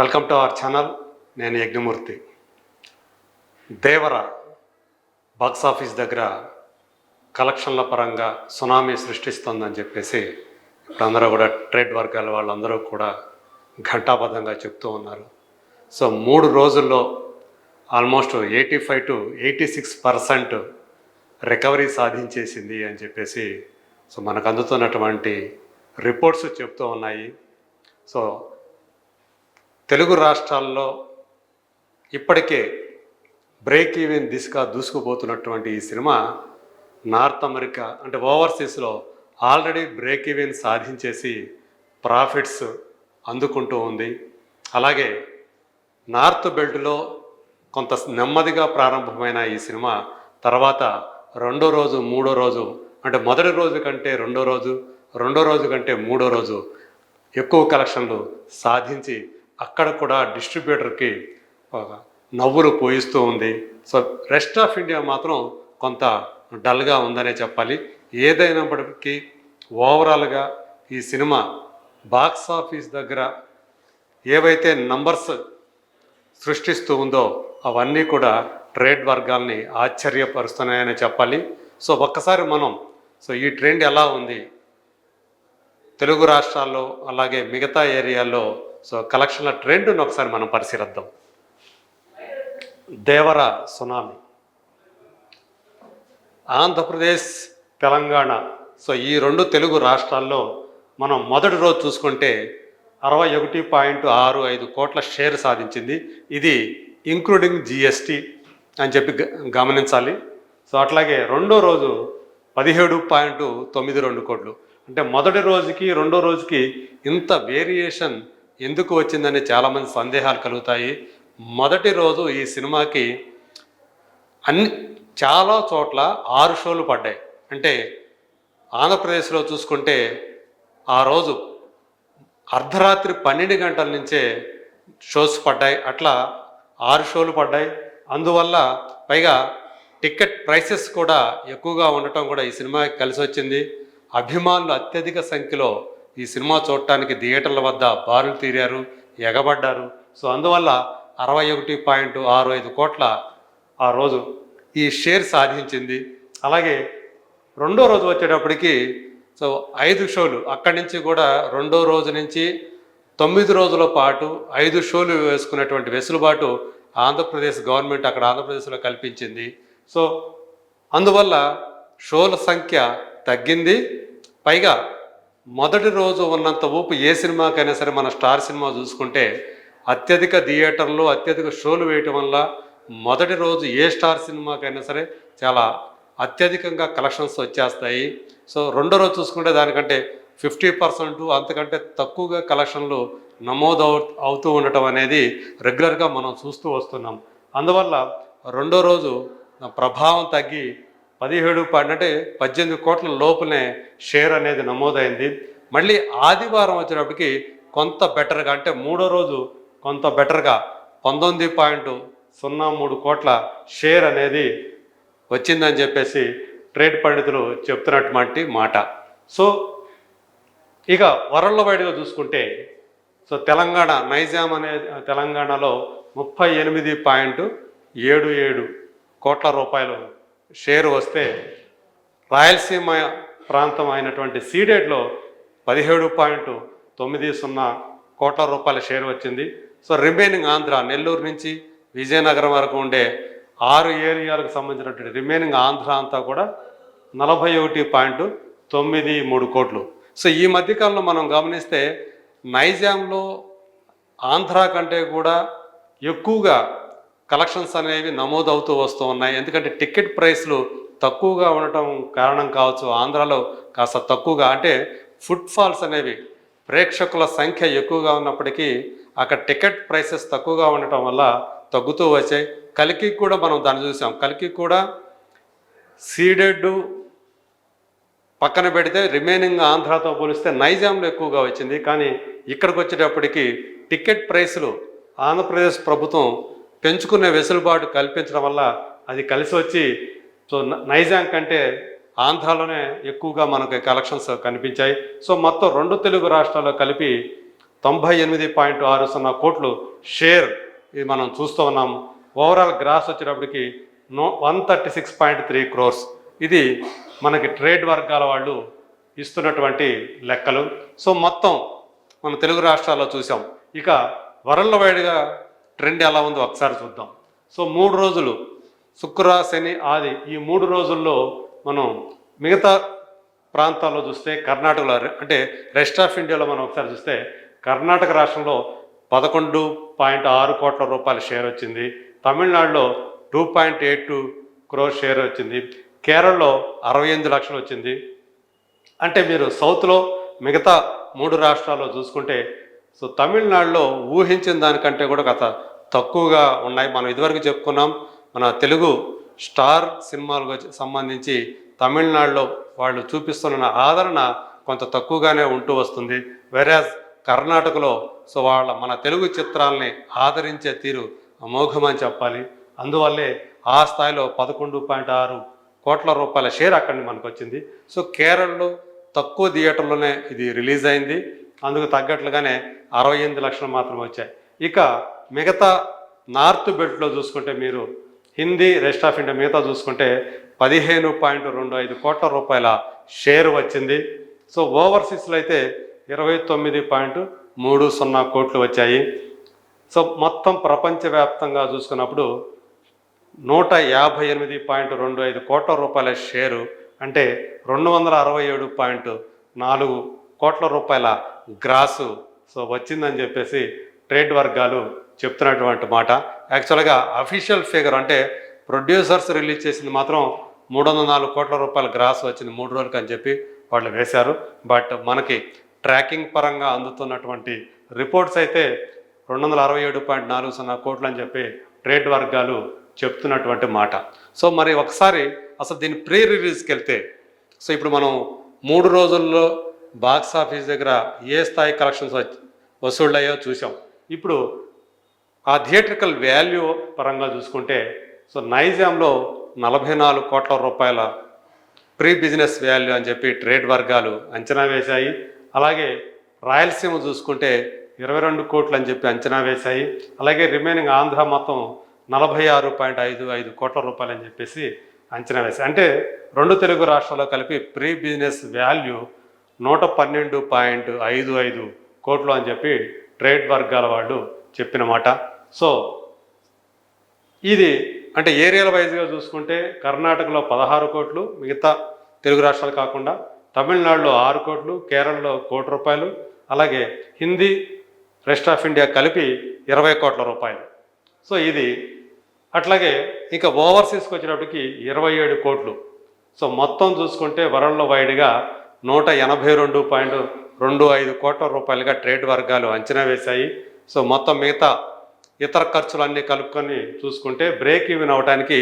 Welcome to our channel. నేను యజ్ఞమూర్తి. దేవర box office దగ్గర కలెక్షన్ల పరంగా సునామీ సృష్టిస్తోందని చెప్పేసి ఇప్పుడు అందరూ కూడా ట్రేడ్ వర్గాల వాళ్ళందరూ కూడా ఘంటాబద్ధంగా చెప్తూ ఉన్నారు. సో మూడు రోజుల్లో almost eighty five to eighty six percent recovery సాధించేసింది అని చెప్పేసి సో మనకు అందుతున్నటువంటి రిపోర్ట్స్ చెప్తూ ఉన్నాయి. సో తెలుగు రాష్ట్రాల్లో ఇప్పటికే బ్రేక్ ఈవెన్ దిశగా దూసుకుపోతున్నటువంటి ఈ సినిమా నార్త్ అమెరికా అంటే ఓవర్సీస్లో ఆల్రెడీ బ్రేక్ ఈవెన్ సాధించేసి ప్రాఫిట్స్ అందుకుంటూ ఉంది. అలాగే నార్త్ బెల్ట్లో కొంత నెమ్మదిగా ప్రారంభమైన ఈ సినిమా తర్వాత రెండో రోజు మూడో రోజు అంటే మొదటి రోజు కంటే రెండో రోజు రెండో రోజు కంటే మూడో రోజు ఎక్కువ కలెక్షన్లు సాధించి అక్కడ కూడా డిస్ట్రిబ్యూటర్కి నవ్వులు పోయిస్తూ ఉంది. సో రెస్ట్ ఆఫ్ ఇండియా మాత్రం కొంత డల్గా ఉందనే చెప్పాలి. ఏదైనప్పటికీ ఓవరాల్గా ఈ సినిమా బాక్స్ ఆఫీస్ దగ్గర ఏవైతే నంబర్స్ సృష్టిస్తూ ఉందో అవన్నీ కూడా ట్రేడ్ వర్గాల్ని ఆశ్చర్యపరుస్తున్నాయని చెప్పాలి. సో ఒక్కసారి మనం సో ఈ ట్రెండ్ ఎలా ఉంది? తెలుగు రాష్ట్రాల్లో అలాగే మిగతా ఏరియాల్లో సో కలెక్షన్ల ట్రెండ్ను ఒకసారి మనం పరిశీలిద్దాం. దేవర సునామీ. ఆంధ్రప్రదేశ్ తెలంగాణ. సో ఈ రెండు తెలుగు రాష్ట్రాల్లో మనం మొదటి రోజు చూసుకుంటే అరవై ఒకటి పాయింట్ ఆరు ఐదు కోట్ల షేర్ సాధించింది. ఇది ఇంక్లూడింగ్ జిఎస్టీ అని చెప్పి గ- గమనించాలి. సో అట్లాగే రెండో రోజు పదిహేడు పాయింట్ తొమ్మిది రెండు కోట్లు. అంటే మొదటి రోజుకి రెండో రోజుకి ఇంత వేరియేషన్ ఎందుకు వచ్చిందని చాలామంది సందేహాలు కలుగుతాయి. మొదటి రోజు ఈ సినిమాకి అన్ని చాలా చోట్ల ఆరు షోలు పడ్డాయి. అంటే ఆంధ్రప్రదేశ్లో చూసుకుంటే ఆ రోజు అర్ధరాత్రి పన్నెండు గంటల నుంచే షోస్ పడ్డాయి. అట్లా ఆరు షోలు పడ్డాయి. అందువల్ల పైగా టికెట్ ప్రైసెస్ కూడా ఎక్కువగా ఉండటం కూడా ఈ సినిమాకి కలిసి వచ్చింది అభిమానులు అత్యధిక సంఖ్యలో ఈ సినిమా చూడటానికి థియేటర్ల వద్ద బారులు తీరారు ఎగబడ్డారు. సో అందువల్ల అరవై ఒకటి పాయింట్ ఆరు ఐదు కోట్ల ఆ రోజు ఈ షేర్ సాధించింది. అలాగే రెండో రోజు వచ్చేటప్పటికి సో ఐదు షోలు అక్కడి నుంచి కూడా రెండో రోజు నుంచి తొమ్మిది రోజుల పాటు ఐదు షోలు వేసుకునేటువంటి వెసులుబాటు ఆంధ్రప్రదేశ్ గవర్నమెంట్ అక్కడ ఆంధ్రప్రదేశ్లో కల్పించింది. సో అందువల్ల షోల సంఖ్య తగ్గింది. పైగా మొదటి రోజు ఉన్నంత ఊపు ఏ సినిమాకైనా సరే మన స్టార్ సినిమా చూసుకుంటే అత్యధిక థియేటర్లు అత్యధిక షోలు వేయటం వల్ల మొదటి రోజు ఏ స్టార్ సినిమాకైనా సరే చాలా అత్యధికంగా కలెక్షన్స్ వచ్చేస్తాయి. సో రెండో రోజు చూసుకుంటే దానికంటే ఫిఫ్టీ పర్సెంట్ అంతకంటే తక్కువగా కలెక్షన్లు నమోదు అవుతూ ఉండటం అనేది రెగ్యులర్గా మనం చూస్తూ వస్తున్నాం. అందువల్ల రెండో రోజు ప్రభావం తగ్గి పదిహేడు అంటే పద్దెనిమిది కోట్ల లోపలనే షేర్ అనేది నమోదైంది. మళ్ళీ ఆదివారం వచ్చినప్పటికీ కొంత బెటర్గా అంటే మూడో రోజు కొంత బెటర్గా పంతొమ్మిది పాయింట్ సున్నా మూడు కోట్ల షేర్ అనేది వచ్చిందని చెప్పేసి ట్రేడ్ పండితులు చెప్తున్నటువంటి మాట. సో ఇక వరల్డ్ వైడ్గా చూసుకుంటే సో తెలంగాణ నైజాం అనే తెలంగాణలో ముప్పై ఎనిమిది పాయింట్ ఏడు ఏడు కోట్ల రూపాయలు షేర్ వస్తే రాయలసీమ ప్రాంతం అయినటువంటి సీడెడ్లో పదిహేడు పాయింట్ తొమ్మిది సున్నా కోట్ల రూపాయల షేర్ వచ్చింది. సో రిమైనింగ్ ఆంధ్ర నెల్లూరు నుంచి విజయనగరం వరకు ఉండే ఆరు ఏరియాలకు సంబంధించినటువంటి రిమైనింగ్ ఆంధ్ర అంతా కూడా నలభై ఒకటి పాయింట్ తొమ్మిది మూడు కోట్లు. సో ఈ మధ్యకాలంలో మనం గమనిస్తే నైజాంలో ఆంధ్ర కంటే కూడా ఎక్కువగా కలెక్షన్స్ అనేవి నమోదవుతూ వస్తూ ఉన్నాయి. ఎందుకంటే టికెట్ ప్రైస్లు తక్కువగా ఉండటం కారణం కావచ్చు. ఆంధ్రాలో కాస్త తక్కువగా అంటే ఫుట్ ఫాల్స్ అనేవి ప్రేక్షకుల సంఖ్య ఎక్కువగా ఉన్నప్పటికీ అక్కడ టికెట్ ప్రైసెస్ తక్కువగా ఉండటం వల్ల తగ్గుతూ వచ్చాయి. కలికి కూడా మనం దాన్ని చూసాం. కలికి కూడా సీడెడ్ పక్కన పెడితే రిమైనింగ్ ఆంధ్రాతో పోలిస్తే నైజాంలో ఎక్కువగా వచ్చింది. కానీ ఇక్కడికి వచ్చేటప్పటికి టికెట్ ప్రైసులు ఆంధ్రప్రదేశ్ ప్రభుత్వం పెంచుకునే వెసులుబాటు కల్పించడం వల్ల అది కలిసి వచ్చి సో నైజాంగ్ నైజాం కంటే ఆంధ్రాలోనే ఎక్కువగా మనకి కలెక్షన్స్ కనిపించాయి. సో మొత్తం రెండు తెలుగు రాష్ట్రాల్లో కలిపి తొంభై ఎనిమిది పాయింట్ ఆరు సున్నా కోట్లు షేర్ ఇది మనం చూస్తూ ఉన్నాం. ఓవరాల్ గ్రాస్ వచ్చేటప్పటికి no one thirty six point three crores. ఇది మనకి ట్రేడ్ వర్గాల వాళ్ళు ఇస్తున్నటువంటి లెక్కలు. సో మొత్తం మన తెలుగు రాష్ట్రాల్లో చూసాం. ఇక వరల్డ్ వైడ్గా ట్రెండ్ ఎలా ఉందో ఒకసారి చూద్దాం. సో మూడు రోజులు శుక్ర శని ఆది ఈ మూడు రోజుల్లో మనం మిగతా ప్రాంతాల్లో చూస్తే కర్ణాటకలో అంటే రెస్ట్ ఆఫ్ ఇండియాలో మనం ఒకసారి చూస్తే కర్ణాటక రాష్ట్రంలో పదకొండు పాయింట్ ఆరు కోట్ల రూపాయల షేర్ వచ్చింది. తమిళనాడులో two point eight two crore share వచ్చింది. కేరళలో అరవై ఎనిమిది లక్షలు వచ్చింది. అంటే మీరు సౌత్లో మిగతా మూడు రాష్ట్రాల్లో చూసుకుంటే సో తమిళనాడులో ఊహించిన దానికంటే కూడా గత తక్కువగా ఉన్నాయి. మనం ఇదివరకు చెప్పుకున్నాం మన తెలుగు స్టార్ సినిమాలకు సంబంధించి తమిళనాడులో వాళ్ళు చూపిస్తున్న ఆదరణ కొంత తక్కువగానే ఉంటూ వస్తుంది. వెరాజ్ కర్ణాటకలో సో వాళ్ళ మన తెలుగు చిత్రాలని ఆదరించే తీరు అమోఘమని చెప్పాలి. అందువల్లే ఆ స్థాయిలో పదకొండు పాయింట్ ఆరు కోట్ల రూపాయల షేర్ అక్కడి మనకు వచ్చింది సో కేరళలో తక్కువ థియేటర్లోనే ఇది రిలీజ్ అయింది. అందుకు తగ్గట్లుగానే అరవై ఎనిమిది లక్షలు మాత్రమే వచ్చాయి. ఇక మిగతా నార్త్ బెల్ట్లో చూసుకుంటే మీరు హిందీ రెస్ట్ ఆఫ్ ఇండియా మిగతా చూసుకుంటే పదిహేను పాయింట్ రెండు ఐదు కోట్ల రూపాయల షేర్ వచ్చింది. సో ఓవర్సీస్లో అయితే ఇరవై తొమ్మిది పాయింట్ మూడు సున్నా కోట్లు వచ్చాయి. సో మొత్తం ప్రపంచవ్యాప్తంగా చూసుకున్నప్పుడు నూట యాభై ఎనిమిది పాయింట్ రెండు ఐదు కోట్ల రూపాయల షేరు అంటే రెండు వందల అరవై ఏడు పాయింట్ నాలుగు కోట్ల రూపాయల గ్రాసు. సో వచ్చిందని చెప్పేసి ట్రేడ్ వర్గాలు చెప్తున్నటువంటి మాట. యాక్చువల్గా అఫీషియల్ ఫిగర్ అంటే ప్రొడ్యూసర్స్ రిలీజ్ చేసింది మాత్రం మూడు వందల నాలుగు కోట్ల రూపాయల గ్రాస్ వచ్చింది మూడు రోజులకి అని చెప్పి వాళ్ళు వేశారు. బట్ మనకి ట్రాకింగ్ పరంగా అందుతున్నటువంటి రిపోర్ట్స్ అయితే రెండు వందల అరవై ఏడు పాయింట్ నాలుగు సున్నా కోట్లు అని చెప్పి ట్రేడ్ వర్గాలు చెప్తున్నటువంటి మాట. సో మరి ఒకసారి అసలు దీని ప్రీ రిలీజ్కి వెళ్తే సో ఇప్పుడు మనం మూడు రోజుల్లో బాక్స్ ఆఫీస్ దగ్గర ఏ స్థాయి కలెక్షన్స్ వసూళ్ళయ్యో చూసాం ఇప్పుడు ఆ థియేట్రికల్ వాల్యూ పరంగా చూసుకుంటే సో నైజాంలో నలభై నాలుగు కోట్ల రూపాయల ప్రీ బిజినెస్ వాల్యూ అని చెప్పి ట్రేడ్ వర్గాలు అంచనా వేశాయి. అలాగే రాయలసీమ చూసుకుంటే ఇరవై రెండు కోట్లు అని చెప్పి అంచనా వేశాయి. అలాగే రిమైనింగ్ ఆంధ్ర మొత్తం నలభై ఆరు పాయింట్ ఐదు ఐదు కోట్ల రూపాయలు అని చెప్పేసి అంచనా వేశాయి. అంటే రెండు తెలుగు రాష్ట్రాల్లో కలిపి ప్రీ బిజినెస్ వాల్యూ నూట పన్నెండు పాయింట్ ఐదు ఐదు కోట్లు అని చెప్పి ట్రేడ్ వర్గాల వాళ్ళు చెప్పిన మాట. సో ఇది అంటే ఏరియాల వైజ్గా చూసుకుంటే కర్ణాటకలో పదహారు కోట్లు మిగతా తెలుగు రాష్ట్రాలు కాకుండా తమిళనాడులో ఆరు కోట్లు కేరళలో కోటి రూపాయలు అలాగే హిందీ రెస్ట్ ఆఫ్ ఇండియా కలిపి ఇరవై కోట్ల రూపాయలు. సో ఇది అట్లాగే ఇంకా ఓవర్సీస్కి వచ్చినప్పటికి ఇరవై ఏడు కోట్లు. సో మొత్తం చూసుకుంటే వరల్డ్ వైడ్గా నూట ఎనభై రెండు పాయింట్ రెండు ఐదు కోట్ల రూపాయలుగా ట్రేడ్ వర్గాలు అంచనా వేశాయి. సో మొత్తం మిగతా ఇతర ఖర్చులన్నీ కలుపుకొని చూసుకుంటే బ్రేక్ ఈవెన్ అవడానికి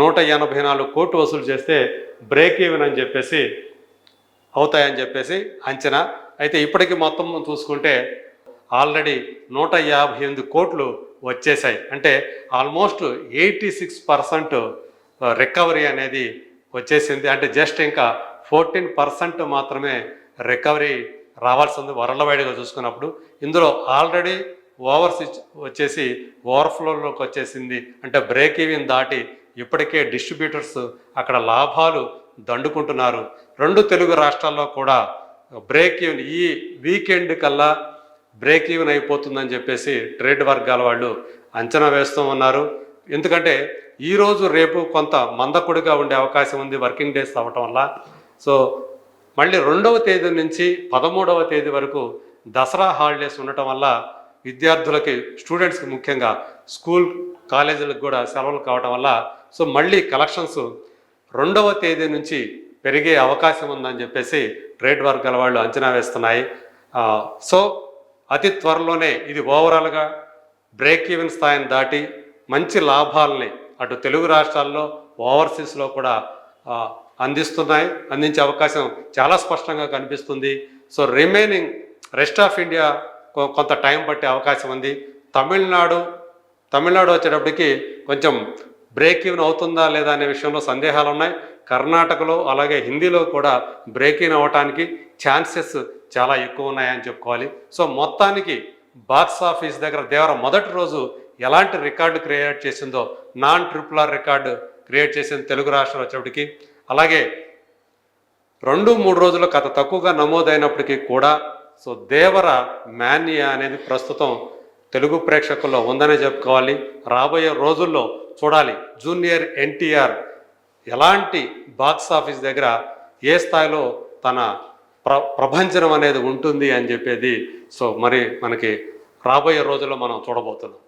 నూట ఎనభై నాలుగు కోట్లు వసూలు చేస్తే బ్రేక్ ఈవెన్ అని చెప్పేసి అవుతాయని చెప్పేసి అంచనా. అయితే ఇప్పటికి మొత్తం చూసుకుంటే ఆల్రెడీ నూట యాభై ఎనిమిది కోట్లు వచ్చేసాయి అంటే almost eighty six percent recovery అనేది వచ్చేసింది. అంటే జస్ట్ ఇంకా ఫోర్టీన్ పర్సెంట్ మాత్రమే రికవరీ రావాల్సింది వరల్డ్ వైడ్గా చూసుకున్నప్పుడు. ఇందులో ఆల్రెడీ ఓవర్స్ వచ్చేసి ఓవర్ఫ్లోలోకి వచ్చేసింది. అంటే బ్రేక్ ఈవెన్ దాటి ఇప్పటికే డిస్ట్రిబ్యూటర్స్ అక్కడ లాభాలు దండుకుంటున్నారు. రెండు తెలుగు రాష్ట్రాల్లో కూడా బ్రేక్ ఈవెన్ ఈ వీకెండ్ కల్లా బ్రేక్ ఈవెన్ అయిపోతుందని చెప్పేసి ట్రేడ్ వర్గాల వాళ్ళు అంచనా వేస్తూ ఉన్నారు. ఎందుకంటే ఈరోజు రేపు కొంత మందకుడిగా ఉండే అవకాశం ఉంది వర్కింగ్ డేస్ అవ్వటం వల్ల. సో మళ్ళీ రెండవ తేదీ నుంచి పదమూడవ తేదీ వరకు దసరా హాలిడేస్ ఉండటం వల్ల విద్యార్థులకి స్టూడెంట్స్కి ముఖ్యంగా స్కూల్ కాలేజీలకు కూడా సెలవులు కావటం వల్ల సో మళ్ళీ కలెక్షన్స్ రెండవ తేదీ నుంచి పెరిగే అవకాశం ఉందని చెప్పేసి ట్రేడ్ వర్గాల వాళ్ళు అంచనా వేస్తున్నాయి. సో అతి త్వరలోనే ఇది ఓవరాల్గా బ్రేక్ ఈవెన్ స్థాయిని దాటి మంచి లాభాలని అటు తెలుగు రాష్ట్రాల్లో ఓవర్సీస్లో కూడా అందిస్తున్నాయి అందించే అవకాశం చాలా స్పష్టంగా కనిపిస్తుంది. So remaining rest of India కొ- కొంత టైం పట్టే అవకాశం ఉంది. తమిళనాడు తమిళనాడు వచ్చేటప్పటికి కొంచెం బ్రేక్ ఈవెన్ అవుతుందా లేదా అనే విషయంలో సందేహాలు ఉన్నాయి. కర్ణాటకలో అలాగే హిందీలో కూడా బ్రేక్ ఇన్ అవ్వటానికి ఛాన్సెస్ చాలా ఎక్కువ ఉన్నాయని చెప్పుకోవాలి. సో మొత్తానికి బాక్స్ ఆఫీస్ దగ్గర దేవర మొదటి రోజు ఎలాంటి రికార్డు క్రియేట్ చేసిందో non triple R record create చేసింది తెలుగు రాష్ట్రాలు వచ్చేప్పటికి అలాగే రెండు మూడు రోజులు కథ తక్కువగా నమోదైనప్పటికీ కూడా సో దేవర మాన్యా అనేది ప్రస్తుతం తెలుగు ప్రేక్షకుల్లో ఉందనే చెప్పుకోవాలి. రాబోయే రోజుల్లో చూడాలి. జూనియర్ ఎన్టీఆర్ ఎలాంటి బాక్స్ ఆఫీస్ దగ్గర ఏ స్థాయిలో తన ప్ర ప్రభంజనం అనేది ఉంటుంది అని చెప్పేది సో మరి మనకి రాబోయే రోజుల్లో మనం చూడబోతున్నాం.